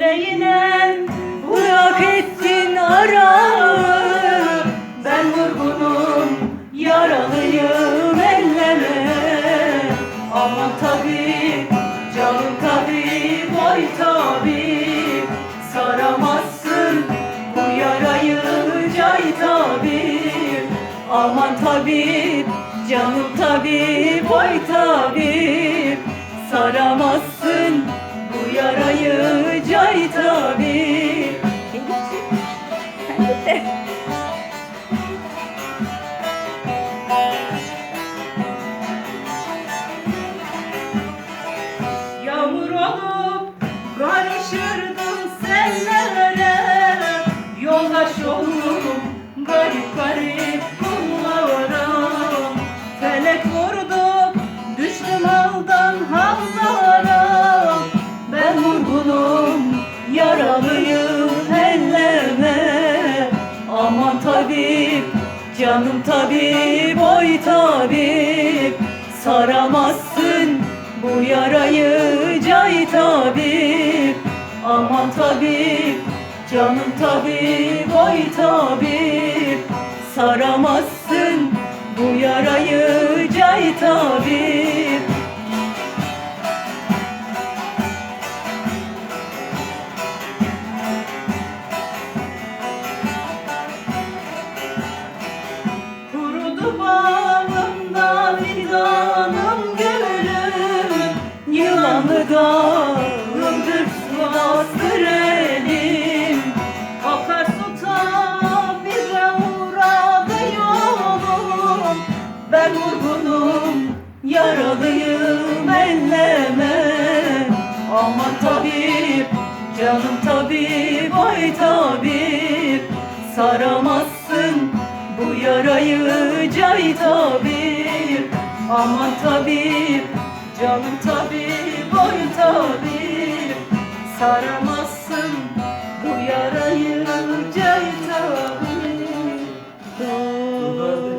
Feleğine bırak ettin aramı Ben vurgunum yaralıyım elleme. Aman tabi canım tabi vay tabi. Saramazsın bu yarayı cay tabi. Aman tabi canım tabi vay tabi. Saramazsın Oldum. Garip garip kullara Felek vurdu düştüm haldan hallara Ben vurgunum yaralıyım elleme. Aman tabip canım tabip oy tabip. Saramazsın bu yarayı cay tabip. Aman tabip canım tabip tabip Saramazsın bu yarayı cay tabip Kurudu bağımda fidanım gülüm Yılanı yaralıyım elleme. Aman tabip canım tabip ay tabip. Saramazsın bu yarayı cay tabip. Aman tabip canım tabip oy tabip. Saramazsın